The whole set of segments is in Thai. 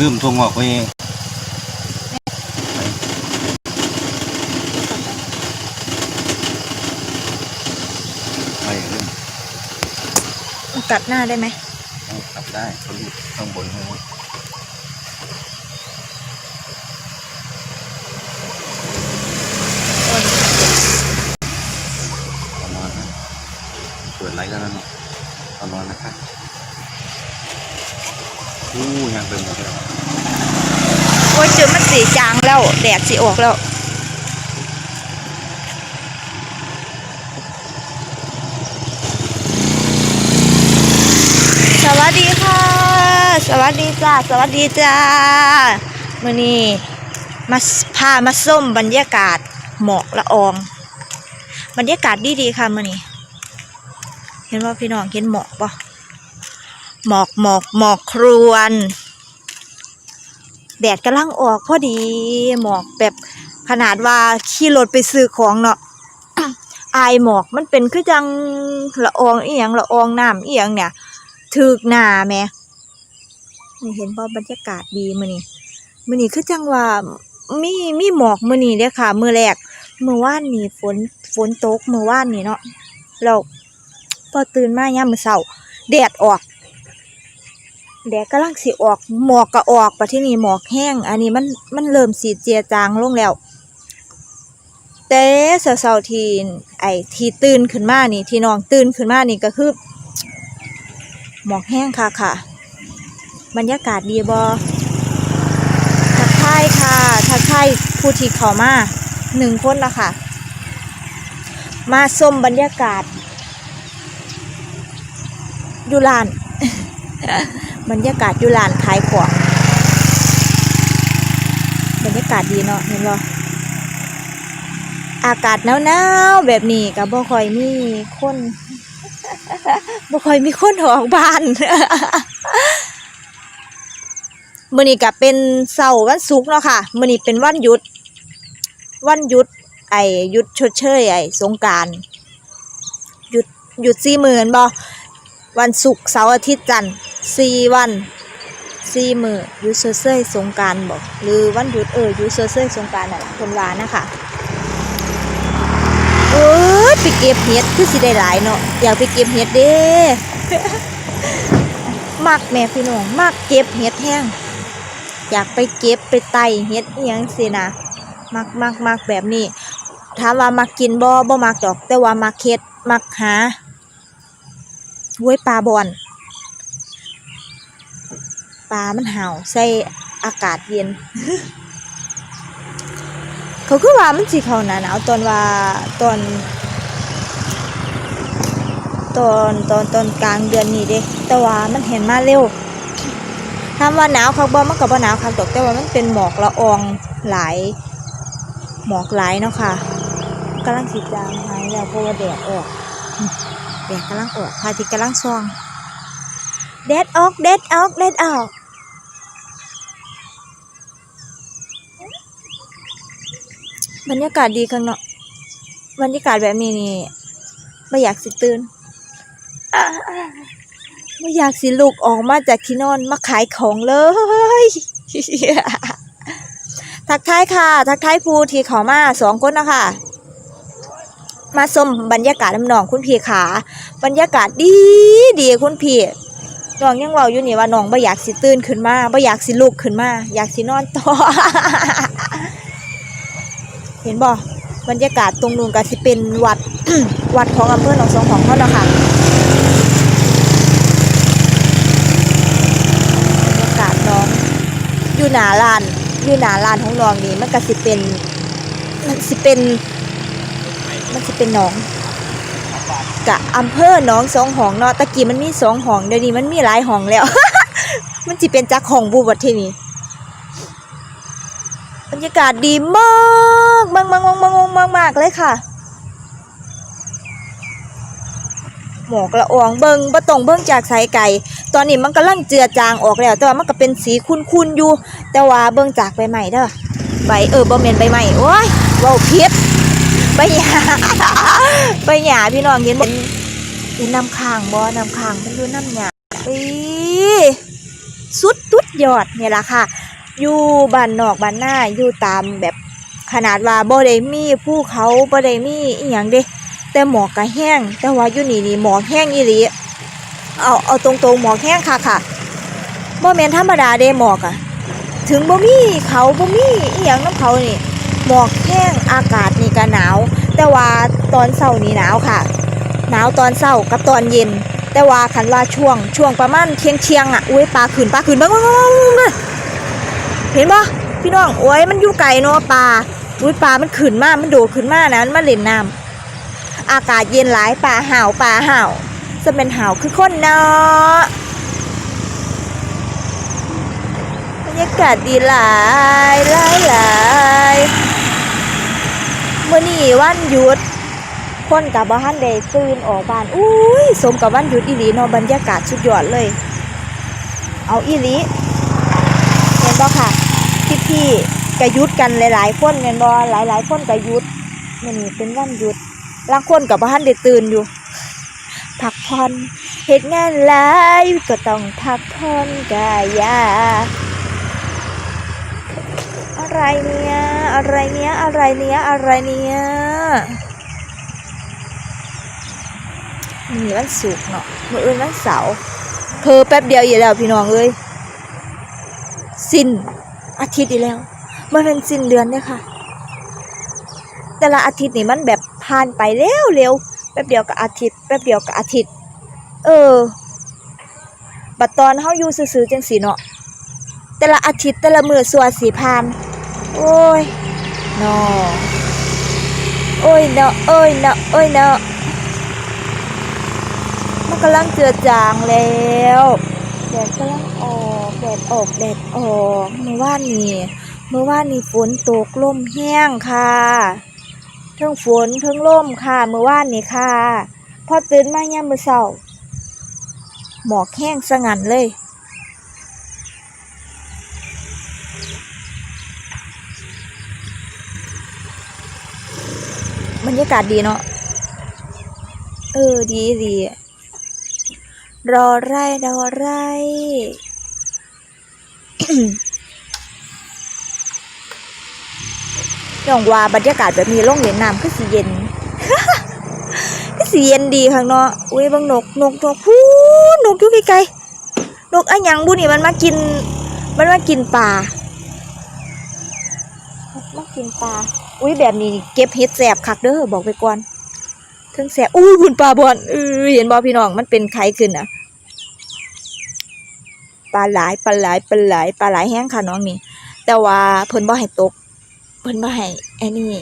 ลืมทวงออกไปไปลืมกัดหน้าได้ไหมเอากลับได้เขาลูกข้างบนข้างบนตอนนอนนะเปิดไลท์แล้วนะเนาะตอนนอนนะครับ อู้ยังเป็นหมดเลยโอ้ยเจอมันสีจางแล้ว แดดสีออกแล้วสวัสดีค่ะ สวัสดีจ้าสวัสดีจ้ามื่อนี้มาพามาส้มบรรยากาศหมอกละออง บรรยากาศดีๆค่ะมื่อนี้ เห็นว่าพี่น้องเห็นหมอกปะ หมอกหมอกหมอกครวน แดดกำลังออกพอดี หมอกแบบขนาดว่าขี่รถไปซื้อของเนาะอายหมอกมันเป็นคือจังละอองอียงละอองน้ำอียงเนี่ยถึกหนาแม่นี่เห็นบ่บรรยากาศดีมื้อนี้มื้อนี้คือจังว่ามีมีหมอกมื้อนี้เด้อค่ะ มื้อแรกมื้อวานนี่ฝนฝนตกมื้อวานนี่เนาะแล้วพอตื่นมายามมื้อเช้าแดดออก แดดกำลังสิออกหมอกก็ออกปะที่นี่หมอกแห้ง อันนี้มันมันเริ่มสีเจียจางลงแล้ว แต่เสาๆทีไอ้ที่ตื่นขึ้นมานี่ที่น้องตื่นขึ้นมานี่ก็คือหมอกแห้งค่ะค่ะ บรรยากาศดีบอทักทายค่ะทักทายผู้ที่เข้ามาหนึ่งคนละค่ะ มาชมบรรยากาศอยู่ลาน บรรยากาศอยู่ลานขายของบรรยากาศดีเนาะเห็นบ่อากาศหนาวๆแบบนี้ก็บ่ค่อยมีคนบ่คอยมีคนออกบ้านมื้อนี้ก็เป็นเสาร์วันศุกร์เนาะค่ะมื้อนี้เป็นวันหยุด วันหยุด ไอหยุดชดเชยไอสงการหยุดหยุดสี่มื้อแม่นบ่ วันศุกร์เสาร์อาทิตย์จันทร์สี่วันสี่มื้อหยุดชดเชยสงการบ่หรือวันหยุดเออหยุดชดเชยสงการนั่นล่ะเพิ่นวานะคะเอ้ไปเก็บเห็ดคือสิได้หลายเนาะอยากไปเก็บเห็ดเด้มักแม่พี่น้องมักเก็บเห็ดแห้งอยากไปเก็บไปไต่เห็ดอียังสินะมักมักมักแบบนี้ถามว่ามักกินบ่บ่มักดอก แต่ว่ามักเฮ็ดมักหา ห้วยปลาบอนปลามันเห่าใส่อากาศเย็น เขาคือว่ามันสิเขาหนาหนาวตอนว่าตอน ตอนตอนตอนกลางเดือนนี้เด้แต่ว่ามันเห็นมาเร็วถามว่าหนาวคักบ่มันก็บ่หนาวคักดอกแต่ว่ามันเป็นหมอกละอองหลาย หมอกหลายเนาะค่ะกำลังสิจางหายแล้วเพราะว่าแดดออก ดดกำลังออกพระอาทิตย์กำลังส่องแดดออกแดดออกแดดออกบรรยากาศดีข้างนาะบรรยากาศแบบนี้นี่ไม่อยากสิตื่นไม่อยากสิลุกออกมาจากที่นอนมาขายของเลย ทักทายค่ะ ทักทายภูที่ขามาสองคนนะคะ มาชมบรรยากาศน้ำหนองคุณพี่ขาบรรยากาศดีดีคุณพี่น้องยังเว่าอยู่นี่ว่าน้องไม่อยากสิตื่นขึ้นมาไม่อยากสิลุกขึ้นมา อยากสินอนต่อ เห็นบ่บรรยากาศตรงนู้นก็สิเป็นวัดวัดของอำเภอหนองสองของเขาเนาะค่ะบรรยากาศน้อง อยู่หนาลาน อยู่หนาลานของน้องนี่มันก็สิเป็นมันสิเป็น มันสิเป็นหนองกะอำเภอหนองสองหองเนาะตะกี้มันมีสองหองเดี๋ยวนี้มันมีหลายหองแล้ว มันสิเป็นจักหองบูบัดที่นี่บรรยากาศดีมากมากมากมากมากมากมากเลยค่ะ หมอกละอองเบิงบ่ต้องเบิงจากสายไก่ ตอนนี้มันกำลังเจือจางออกแล้ว แต่ว่ามันก็เป็นสีคุ้นๆอยู่ แต่ว่าเบิงจากใบใหม่เด้อใบเออบ่แม่นใบใหม่โอ้ยว้าผิดใบ ปหญ้าใบหญ้าพี่น้องเห็นบ่เห็นน้ำค้างบ่น้ำค้างมันอยู่น้ำหญ้าอีสุดตุดยอดเนี่ยล่ะค่ะ อยู่บ้านนอกบ้านหน้าอยู่ตามแบบขนาดว่าบ่ได้มีภูเขาบ่ได้มีอีหยังเด้แต่หมอกก็แห้ง แต่ว่าอยู่นี่นี่หมอกแห้งอีหลีเอาเอาตรงๆหมอกแห้งค่ะค่ะบ่แม่นธรรมดาเด้หมอกอะถึงบ่มีเขาบ่มีอีหยังนํเขานี่ หมอกแห้งอากาศนี่ก็หนาว แต่ว่าตอนเช้านี่หนาวค่ะ หนาวตอนเช้ากับตอนเย็น แต่ว่าคันว่าช่วงช่วงประมาณเที่ยงเที่ยงอะอุ้ยปลาขึ้นปลาขึ้นบิ่งเห็นบ่พี่น้องโอ้ยมันอยู่ไกลเนาะปลาอุ้ยปลามันขึ้นมากมันโดดขึ้นมากนะมันเล่นน้ำอากาศเย็นหลายป่าห่าวป่าห่าวจะเป็นห่าวคือคนเนาะบรรยากาศดีหลายหลายหลาย มื่อนี้วันหยุด คนกับบ้านได้ตื่นออกบ้านอุ้ยสมกับวันหยุดอีหลีเนาะบรรยากาศสุดยอดเลย เอาอีหลีเห็นบ่ค่ะพี่พี่ๆกหยุดกันหลาย ๆ คนเห็นบ่หลาย ๆ คนกหยุดมื่อนี้เป็นวันหยุดลางคนกับบ้านได้ตื่นอยู่พักผ่อนเหตุงานหลายก็ต้องพักผ่อนกายาอะไรเนี่ย อะไรเนี้ย อะไรเนี้ย อะไรเนี้ยนี่วันศุกเนาะเมื่ออื่นวันเสาร์เพอแป๊บเดียวอยู่แล้วพี่น้องเอ้ยสิ้นอาทิตย์อีกแล้ว มันเป็นสิ้นเดือนเนี่ยค่ะ แต่ละอาทิตย์นี่มันแบบผ่านไปเร็วเร็วแป๊บเดียวกับอาทิตย์แป๊บเดียวกับอาทิตย์ เออ บัดตอนเฮาอยู่ซื่อๆจังสีเนาะแต่ละอาทิตย์แต่ละมือสัวสีผ่าน โอ้ย นาะโอ้ยเนาะโอ้ยเนาะโอ้ยเนาะมันกำลังเจือจางแล้วแดดกำลังออกแดดออกแดดออกเมื่อวานนี้เมื่อวานนี้ฝนตกลมแห้งค่ะเทิงฝนเทิงลมค่ะเมื่อวานนี้ค่ะ พอตื่นมายามมื้อเช้าหมอกแห้งสงันเลย บรรยากาศดีเนาะ เออ ดีดีรอไรรอไรย่องว่าบรรยากาศแบบนี้ลงเล่นน้ำคือสิเย็นคือสิเย็นดีข้างเนาะอุ้ยบางนกนกนกพูนนกอยู่ไกลๆนกอะหยังบุนี่มันมากิน มันมากินปลา มากินปลา อุ้ยแบบนี้เก็บเห็ดแสบคักเด้อบอกไปก่อนทั้งแสบอุ้ยบุญปลาบอนเออเห็นบ่พี่น้องมันเป็นไข่ขึ้นอะปลาหลายปลาหลายปลาหลายปลาหลายแห้งค่ะน้องนี่แต่ว่าเพิ่นบ่ให้ตก เพิ่นบ่ให้ไอ้นี่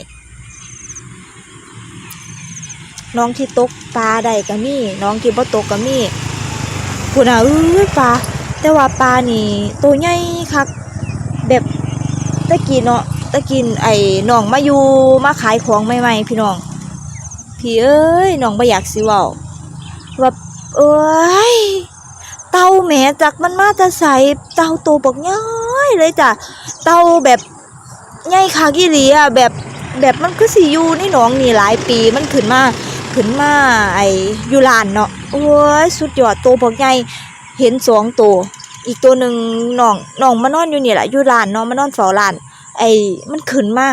น้องที่ตกปลาได้ก็มีน้องที่บ่ตกก็มีพุ่นน่ะเอ้ยปลาแต่ว่าปลานี่ตัวใหญ่คักแบบตะกี้เนาะ ตะกี้ไอ้น้องมาอยู่มาขายของใหม่ๆพี่น้อง พี่เอ้ยน้องบ่อยากสิว้าว่าเอ้ยเต่าแหมจักมันมาจะใส่เต่าตัวบักย้อยเลยจ้ะเต่าแบบใหญ่คักอีหลีอะแบบแบบมันคือสิอยู่ในหนองนี่หลายปีมันขึ้นมาขึ้นมาไอ้อยู่ลานเนาะโอ้ยสุดยอดโตบักใหญ่เห็นสองตัวอีกตัวหนึ่งน้องน้องมานอนอยู่นี่แหละอยู่ลานเนาะมานอนเฝ้าลาน ไอ้มันขึ้นมา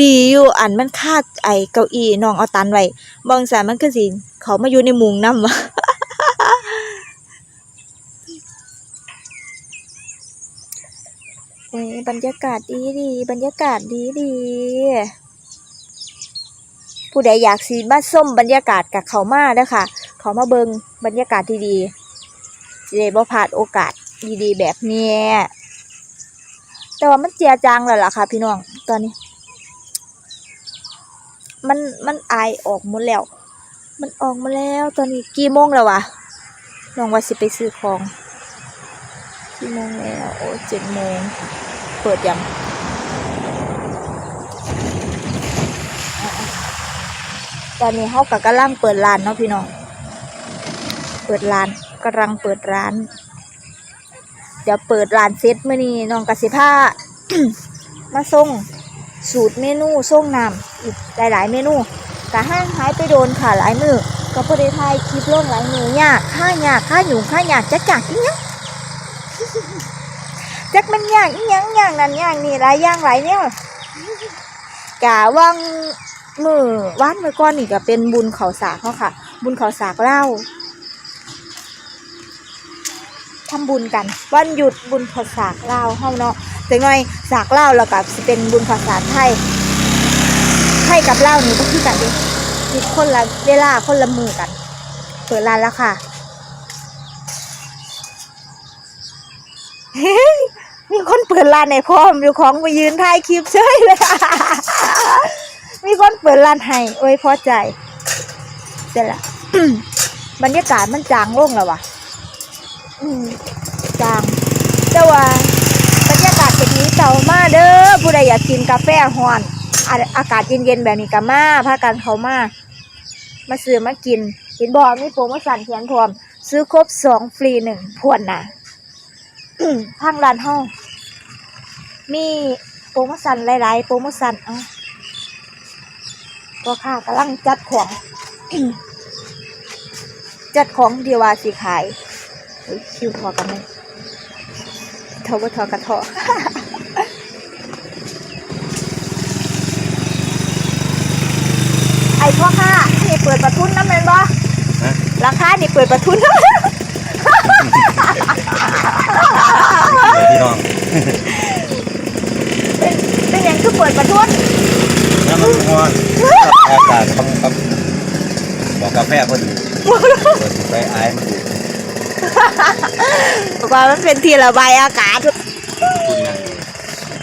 ดีอยู่อันมันคาดไอ้เก้าอี้น้องเอาตันไว้บางสายมันคือสิเขามาอยู่ในมุงนำวะโอ้ยบรรยากาศดีดีบรรยากาศดีดี ผู้ใดอยากสีมาส้มบรรยากาศกับเขามาเด้อค่ะ เขามาเบิงบรรยากาศที่ดีสิได้บ่พลาดโอกาสดีๆ แบบเนี้ย แต่ว่ามันเจียจางแล้วล่ะค่ะ พี่น้อง ตอนนี้ มันมันอายออกหมดแล้ว มันออกมาแล้ว ตอนนี้กี่โมงแล้ววะน้องว่าสิไปซื้อของกี่โมงแล้วโอ้เจ็ดโมงเปิดยังตอนนี้เขากับกำลังเปิดร้านเนาะพี่น้อง เปิดร้านกำลังเปิดร้าน เดี๋ยวเปิดร้านเซ็ตมื่อนี้น้องกสิผ้ามาส่งสูตรเมนูส่งน้ำอีกหลาย ๆ เมนูกะห้างหายไปโดนค่ะหลายมือก็พอได้ถ่ายคลิปลงหลายมือยากค่ายากค่าหยุ่งค่ายากจักจากอีหยังจักมันยากอีหยังยางนั้นยางนี้หลายย่างหลายเนี่ยกะว่างมือวานมือก้อนนี่ก็เป็นบุญเขาสากเขาค่ะ บุญเขาสากเล่า ทำบุญกัน วันหยุดบุญเขาสากเล่าเฮาเนาะแต่หน่อยสากเล่าแล้วก็สิเป็นบุญเขาสาไทยไทยกับเล่านี่ก็คือกันดิมีคนละเวลาคนละมือกัน เปิดร้านแล้วค่ะมีคนเปิดร้านในพร้อมอยู่ของมายืนถ่ายคลิปเฉยเลยมีคนเปิดร้านให้โอ้ยพอใจเสร็จละบรรยากาศมันจางลงแล้ววะ จางแต่ว่าบรรยากาศแบบนี้เต่ามาเด้อผู้ใดอยากกินกาแฟฮ้อนอากาศเย็นๆแบบนี้ก็มาพากันเขามามาซื้อมากินเห็นบอกมีโปรโมชั่นเขียนพร้อม ซื้อครบสองฟรีหนึ่งพวนนะทางร้านห้องมีโปรโมชั่นหลายๆโปรโมชั่นเอ้าก็ค่ะกำลังจัดของ จัดของเดียวว่าสิขาย คิวทอกันไหมทอบ่ทอกระทอไอ้พ่อค่ะนี่เปิดประทุนน้ำแมนบ่ฮะราคานี่เปิดประทุนเดี๋ยวพี่น้องเป็นเป็นหยังคือเปิดประทุนน้ำมันร้อนอากาศต้องกับบอกกาแฟพอดีเปิดไปไอ้มันดูบอก ว่ามันเป็นที่ระบายอากาศคุณยัง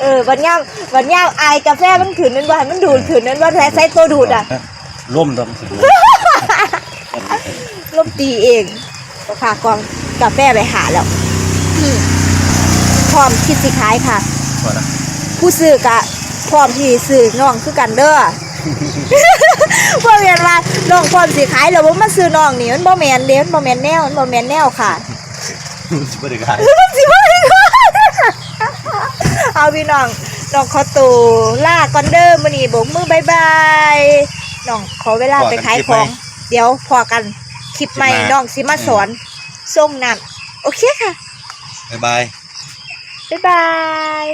เออวันย่ามวันย่ามไอายกาแฟมันขืนนั่นว่าให้มันดูดขืนนั่นว่าแท้ใช้ตัวดูดอะร่มดำสิดูลมตีเองก็ค่ะกองกาแฟไปหาแล้วอืมพร้อมคิดสิขายค่ะก่อนนะผู้ซื้อกะพร้อมที่ซื้อน้องคือกันเด้อเพราะเรียนว่า น้องพร้อมสิขายแล้วบ่มาซื้อน้องนี่มันบ่แม่นเด้มันบ่แม่นแนวมันบ่แม่นแนวค่ะ สิบริการสิบ่ได้ก่อนเอาพี่น้องน้องขอตัวลาก่อนเด้อมื้อนี้โบกมือบายบายน้องขอเวลาไปขายของ เดี๋ยวพอกันคลิปใหม่น้องสิมาสอนส่งน้ำโอเคค่ะบ๊ายบายบ๊ายบาย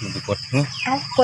มันไปกดเอ้ากด